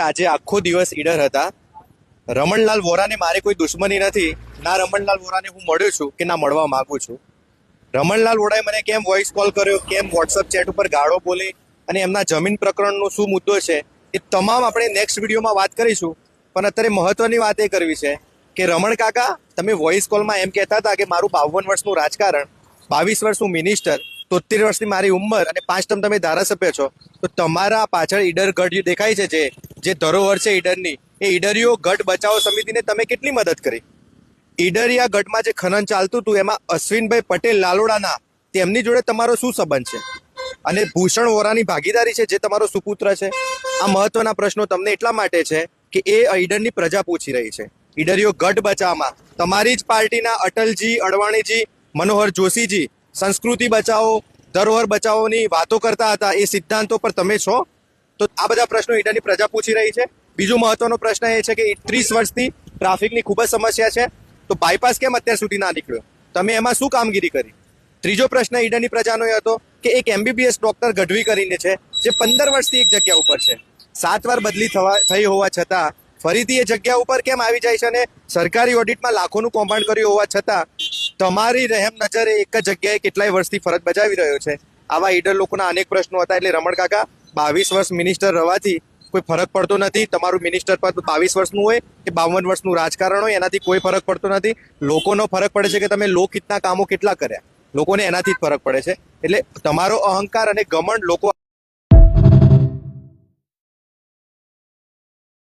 આજે આખો દિવસ ઈડર હતા. રમણલાલ વોરાને મારે કોઈ દુશ્મની નથી. ના રમણલાલ વોરાને હું મળ્યો છું કે ના મળવા માંગુ છું. રમણલાલ વોરાએ મને કેમ વોઇસ કોલ કર્યો, કેમ વોટ્સઅપ ચેટ ઉપર ગાળો બોલી અને એમના જમીન પ્રકરણનો શું મુદ્દો છે એ તમામ આપણે નેક્સ્ટ વિડીયોમાં વાત કરીશું. પણ અત્યારે મહત્વની વાત એ કરવી છે કે રમણ કાકા, તમે વોઇસ કોલમાં એમ કહેતા હતા કે મારું બાવન વર્ષનું રાજકારણ, બાવીસ વર્ષનું મિનિસ્ટર તોતેર વર્ષની મારી ઉંમર અને પાંચ ટર્મ તમે ધારાસભ્ય છો. તો તમારા પાછળ ઈડર ગઢ દેખાય છે જે જે ધરોહર છે ઈડરની, એ ઈડરીઓ ગઢ બચાવો સમિતિને તમે કેટલી મદદ કરી? ઈડરિયા ગઢમાં જે ખનન ચાલતું હતું, એમાં અશ્વિનભાઈ પટેલ લાલોડાના, તેમની જોડે તમારો શું સંબંધ છે? અને ભૂષણ વોરાની ભાગીદારી છે, જે તમારો સુપુત્ર છે? આ મહત્વના પ્રશ્નો તમને એટલા માટે છે કે એ ઈડરની પ્રજા પૂછી રહી છે. ઈડરીઓ ગઢ બચાવમાં તમારી જ પાર્ટીના અટલજી, અડવાણીજી, મનોહર જોશીજી, સંસ્કૃતિ બચાવો, ધરોહર બચાવોની વાતો કરતા હતા, એ સિદ્ધાંતો પર તમે છો? તો આ બધા પ્રશ્નો ઈડરની પ્રજા પૂછી રહી છે. બીજો મહત્વનો પ્રશ્ન એ છે કે ત્રીસ વર્ષથી ટ્રાફિકની ખૂબ જ સમસ્યા છે. તો બાયપાસ કેમ અત્યાર સુધી ના નીકળ્યો? તમે એમાં શું કામગીરી કરી? ત્રીજો પ્રશ્ન ઈડરની પ્રજાનો એ હતો કે એક એમબીબીએસ ડોક્ટર ગઢવી કરીને છે, જે પંદર વર્ષથી એક જગ્યા ઉપર છે. સાત વાર બદલી થવા થઈ હોવા છતાં ફરીથી એ જગ્યા ઉપર કેમ આવી જાય છે અને સરકારી ઓડિટમાં લાખોનું કૌભાંડ કર્યું હોવા છતાં તમારી રહેમ નજરે એક જ જગ્યાએ કેટલાય વર્ષથી ફરજ બજાવી રહ્યો છે. આવા ઈડર લોકોના અનેક પ્રશ્નો હતા એટલે રમણ કાકા બાવીસ વર્ષ મિનિસ્ટર રહેવાથી કોઈ ફરક પડતો નથી. તમારું મિનિસ્ટર પદ બાવીસ વર્ષનું હોય કે બાવન વર્ષનું રાજકારણ હોય, એનાથી કોઈ ફરક પડતો નથી. લોકોનો ફરક પડે છે કે તમે લોકહિતના કામો કેટલા કર્યા? લોકોને એનાથી જ ફરક પડે છે. એટલે તમારો અહંકાર અને ગમંડ લોકો